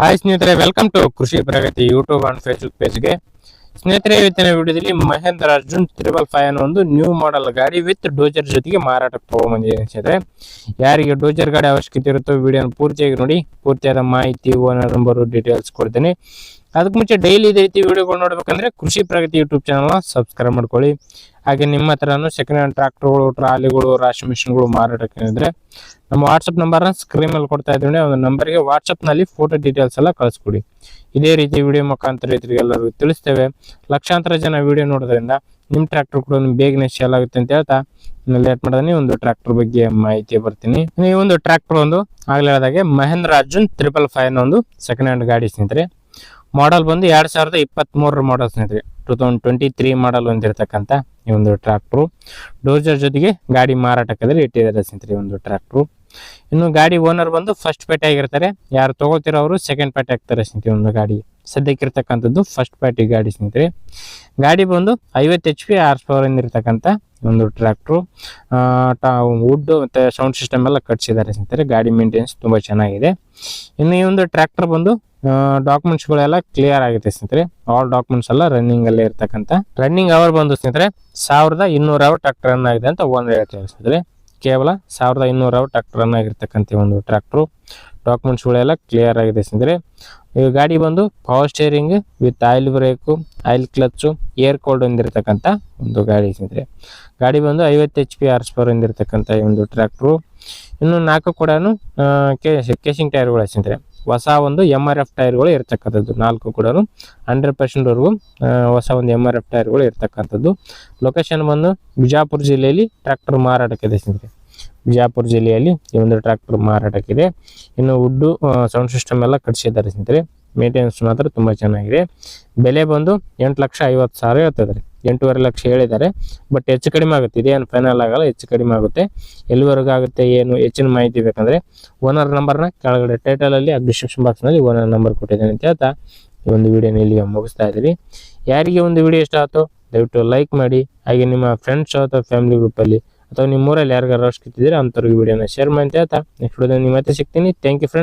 Hi ಸ್ನೇಹಿತರೆ welcome to Krishi Pragati YouTube and Facebook ಪೇಜ್ಗೆ ಸ್ನೇಹಿತರೆ, ಇವತ್ತಿನ ವಿಡಿಯೋದಲ್ಲಿ ಮಹೇಂದ್ರ ಅರ್ಜುನ್ ತ್ರಿಬಲ್ ಫೈವ್ ಅನ್ನೋ ಒಂದು ನ್ಯೂ ಮಾಡೆಲ್ ಗಾಡಿ ವಿತ್ ಡೋಜರ್ ಜೊತೆಗೆ ಮಾರಾಟಕ್ಕೆ ತೊಗೊಂಬಂದಿದೆ ಸ್ನೇಹಿತರೆ. ಯಾರಿಗೆ ಡೋಜರ್ ಗಾಡಿ ಅವಶ್ಯಕತೆ ಇರುತ್ತೋ ವಿಡಿಯೋನ ಪೂರ್ತಿಯಾಗಿ ನೋಡಿ, ಪೂರ್ತಿಯಾದ ಮಾಹಿತಿ ಓನರ್ ನಂಬರು ಡೀಟೇಲ್ಸ್ ಕೊಡ್ತೀನಿ. ಅದಕ್ಕೆ ಮುಂಚೆ ಡೈಲಿ ಇದೇ ರೀತಿ ವಿಡಿಯೋಗಳು ನೋಡಬೇಕಂದ್ರೆ ಕೃಷಿ ಪ್ರಗತಿ ಯೂಟ್ಯೂಬ್ ಚಾನಲ್ನ ಸಬ್ಸ್ಕ್ರೈಬ್ ಮಾಡ್ಕೊಳ್ಳಿ. ಹಾಗೆ ನಿಮ್ಮ ಹತ್ರನೂ ಸೆಕೆಂಡ್ ಹ್ಯಾಂಡ್ ಟ್ರಾಕ್ಟರ್ಗಳು ಟ್ರಾಲಿಗಳು ರಾಶಿ ಮಿಷಿನ್ಗಳು ಮಾರಾಟಕ್ಕೆ ಅಂದರೆ ನಮ್ಮ ವಾಟ್ಸಪ್ ನಂಬರ್ನ ಸ್ಕ್ರೀನ್ ಮೇಲೆ ಕೊಡ್ತಾ ಇದ್ದೀನಿ. ಒಂದು ನಂಬರ್ಗೆ ವಾಟ್ಸಪ್ನಲ್ಲಿ ಫೋಟೋ ಡೀಟೇಲ್ಸ್ ಎಲ್ಲ ಕಳಿಸ್ಕೊಡಿ. ಇದೇ ರೀತಿ ವಿಡಿಯೋ ಮುಖಾಂತರ ಎಲ್ಲರಿಗೂ ತಿಳಿಸ್ತೇವೆ. ಲಕ್ಷಾಂತರ ಜನ ವಿಡಿಯೋ ನೋಡೋದ್ರಿಂದ ನಿಮ್ಮ ಟ್ರ್ಯಾಕ್ಟರ್ ಕೂಡ ಬೇಗನೆ ಸೇಲ್ ಆಗುತ್ತೆ ಅಂತ ಹೇಳ್ತಾ ಲೇಟ್ ಮಾಡಿದ್ರೆ ಒಂದು ಟ್ರ್ಯಾಕ್ಟರ್ ಬಗ್ಗೆ ಮಾಹಿತಿ ಬರ್ತೀನಿ. ಈ ಒಂದು ಟ್ರ್ಯಾಕ್ಟರ್ ಒಂದು ಆಗಲೇ ಹೇಳಿದಾಗೆ ಮಹೇಂದ್ರ ಅರ್ಜುನ್ ತ್ರಿಪಲ್ ಫೈವ್ ಒಂದು ಸೆಕೆಂಡ್ ಹ್ಯಾಂಡ್ ಗಾಡಿ ಸ್ನೇಹಿತರೆ. ಮಾಡಲ್ ಬಂದು ಎರಡು ಸಾವಿರದ ಇಪ್ಪತ್ತ್ ಮೂರರ ಮಾಡಲ್ ಸ್ನೇಹಿತರೆ. Two thousand twenty three model ಹೊಂದಿರತಕ್ಕಂಥ ಈ ಒಂದು ಟ್ರ್ಯಾಕ್ಟ್ರು ಡೋರ್ಜರ್ ಜೊತೆಗೆ ಗಾಡಿ ಮಾರಾಟಕ್ಕೆ ಇಟ್ಟಿದ್ದಾರೆ ಸ್ನೇಹಿತರೆ ಈ ಒಂದು ಟ್ರ್ಯಾಕ್ಟ್ರು ಇನ್ನು ಗಾಡಿ ಓನರ್ ಬಂದು ಫಸ್ಟ್ ಪೇಟೆ ಆಗಿರ್ತಾರೆ. ಯಾರು ತಗೋತಿರೋ ಅವರು ಸೆಕೆಂಡ್ ಪೇಟೆ ಆಗ್ತಾರೆ ಸ್ನೇಹಿತರೆ ಒಂದು ಗಾಡಿ. ಸದ್ಯಕ್ಕಿರ್ತಕ್ಕಂಥದ್ದು ಫಸ್ಟ್ ಪಾರ್ಟಿ ಗಾಡಿ ಸ್ನೇಹಿತರೆ. ಗಾಡಿ ಬಂದು ಐವತ್ತು ಎಚ್ ಪಿ ಆರ್ ಪವರಿಂದ ಇರ್ತಕ್ಕಂಥ ಒಂದು ಟ್ರ್ಯಾಕ್ಟ್ರು ವುಡ್ ಮತ್ತು ಸೌಂಡ್ ಸಿಸ್ಟಮ್ ಎಲ್ಲ ಕಟ್ಸಿದ್ದಾರೆ ಸ್ನೇಹಿತರೆ. ಗಾಡಿ ಮೇಂಟೆನೆನ್ಸ್ ತುಂಬ ಚೆನ್ನಾಗಿದೆ. ಇನ್ನು ಈ ಒಂದು ಟ್ರ್ಯಾಕ್ಟರ್ ಬಂದು ಡಾಕ್ಯುಮೆಂಟ್ಸ್ಗಳೆಲ್ಲ ಕ್ಲಿಯರ್ ಆಗುತ್ತೆ ಸ್ನೇಹಿತರೆ. ಆಲ್ ಡಾಕ್ಯುಮೆಂಟ್ಸ್ ಎಲ್ಲ ರನ್ನಿಂಗ್ ಅಲ್ಲೇ ಇರ್ತಕ್ಕಂಥ. ರನ್ನಿಂಗ್ ಅವರ್ ಬಂದು ಸ್ನೇಹಿತರೆ ಸಾವಿರದ ಇನ್ನೂರ ಅವರ್ ಟ್ರಾಕ್ಟರ್ ರನ್ ಆಗಿದೆ ಅಂತ ಒಂದು ಹೇಳ್ತಾರೆ ಕೇವಲ ಸಾವಿರದ ಇನ್ನೂರ ಅವರ್ ಟ್ರಾಕ್ಟರ್ ರನ್ ಆಗಿರ್ತಕ್ಕಂಥ ಒಂದು ಟ್ರ್ಯಾಕ್ಟ್ರು ಡಾಕ್ಯುಮೆಂಟ್ಸ್ಗಳೆಲ್ಲ ಕ್ಲಿಯರ್ ಆಗಿದೆ ಸ್ನೇಹಿತರೆ ಈ ಗಾಡಿ ಬಂದು power steering with oil brake oil clutch air cooled ಹೊಂದಿರತಕ್ಕಂಥ ಒಂದು ಗಾಡಿ ಸ್ನೇಹಿತರೆ ಗಾಡಿ ಬಂದು ಐವತ್ತು ಎಚ್ ಪಿ ಆರ್ಸ್ ಪವರ್ ಹೊಂದಿರತಕ್ಕಂಥ ಒಂದು ಟ್ರ್ಯಾಕ್ಟ್ರು ಇನ್ನು ನಾಲ್ಕು ಕೂಡ ಕೇಸಿಂಗ್ ಟೈರ್ಗಳು ಸ್ನೇಹಿತರೆ ಹೊಸ ಒಂದು ಎಂ ಆರ್ ಎಫ್ ಟೈರ್ಗಳು ಇರ್ತಕ್ಕಂಥದ್ದು, ನಾಲ್ಕು ಕೂಡ ಹಂಡ್ರೆಡ್ ಪರ್ಸೆಂಟ್ವರೆಗೂ ಹೊಸ ಒಂದು ಎಂ ಆರ್ ಎಫ್ ಟೈರ್ಗಳು ಇರ್ತಕ್ಕಂಥದ್ದು. ಲೊಕೇಶನ್ ಬಂದು ಬಿಜಾಪುರ ಜಿಲ್ಲೆಯಲ್ಲಿ ಟ್ರ್ಯಾಕ್ಟರ್ ಮಾರಾಟಕ್ಕಿದೆ ಸ್ನೇಹಿತರೆ. ಬಿಜಾಪುರ ಜಿಲ್ಲೆಯಲ್ಲಿ ಈ ಒಂದು ಟ್ರ್ಯಾಕ್ಟರ್ ಮಾರಾಟಕ್ಕಿದೆ ಇನ್ನು ವುಡ್ಡು ಸೌಂಡ್ ಸಿಸ್ಟಮ್ ಎಲ್ಲ ಕಟ್ಸಿದ್ದಾರೆ ಸ್ನೇಹಿತರೆ. ಮೇಂಟೆನೆನ್ಸ್ ಮಾತ್ರ ತುಂಬ ಚೆನ್ನಾಗಿದೆ. ಬೆಲೆ ಬಂದು ಎಂಟು ಲಕ್ಷ ಐವತ್ತು ಸಾವಿರ ಹೇಳ್ತಿದ್ದಾರೆ ಎಂಟೂವರೆ ಲಕ್ಷ ಹೇಳಿದ್ದಾರೆ. ಬಟ್ ಹೆಚ್ಚು ಕಡಿಮೆ ಆಗುತ್ತೆ. ಇದೇನು ಫೈನಲ್ ಆಗಲ್ಲ, ಹೆಚ್ಚು ಕಡಿಮೆ ಆಗುತ್ತೆ. ಎಲ್ಲಿವರೆಗೂ ಆಗುತ್ತೆ, ಏನು ಹೆಚ್ಚಿನ ಮಾಹಿತಿ ಬೇಕಂದರೆ ಓನರ್ ನಂಬರ್ನ ಕೆಳಗಡೆ ಟೈಟಲಲ್ಲಿ ಆ ಡಿಸ್ಕ್ರಿಪ್ಷನ್ ಬಾಕ್ಸ್ನಲ್ಲಿ ಓನರ್ ನಂಬರ್ ಕೊಟ್ಟಿದ್ದೇನೆ ಅಂತ ಹೇಳ್ತಾ ಈ ಒಂದು ವಿಡಿಯೋನ ಇಲ್ಲಿಗೆ ಮುಗಿಸ್ತಾ ಇದ್ದೀವಿ. ಯಾರಿಗೆ ಒಂದು ವಿಡಿಯೋ ಇಷ್ಟ ಆಯಿತು, ದಯವಿಟ್ಟು ಲೈಕ್ ಮಾಡಿ. ಹಾಗೆ ನಿಮ್ಮ ಫ್ರೆಂಡ್ಸ್ ಅಥವಾ ಫ್ಯಾಮಿಲಿ ಗ್ರೂಪಲ್ಲಿ ಅಥವಾ ನಿಮ್ಮ ಊರಲ್ಲಿ ಯಾರಿಗಾರು ಅವಶ್ಯಕತೆ ಕಿತ್ತಿದ್ರೆ ಅಂಥವ್ರಿಗೆ ವಿಡಿಯೋನ ಶೇರ್ ಮಾಡಿ ಅಂತ ಹೇಳ್ತಾ. ನೆಕ್ಸ್ಟ್ ವಿಡಿಯೋ ನಿಮ್ಮ ಮತ್ತೆ ಸಿಗ್ತೀನಿ. Thank you friends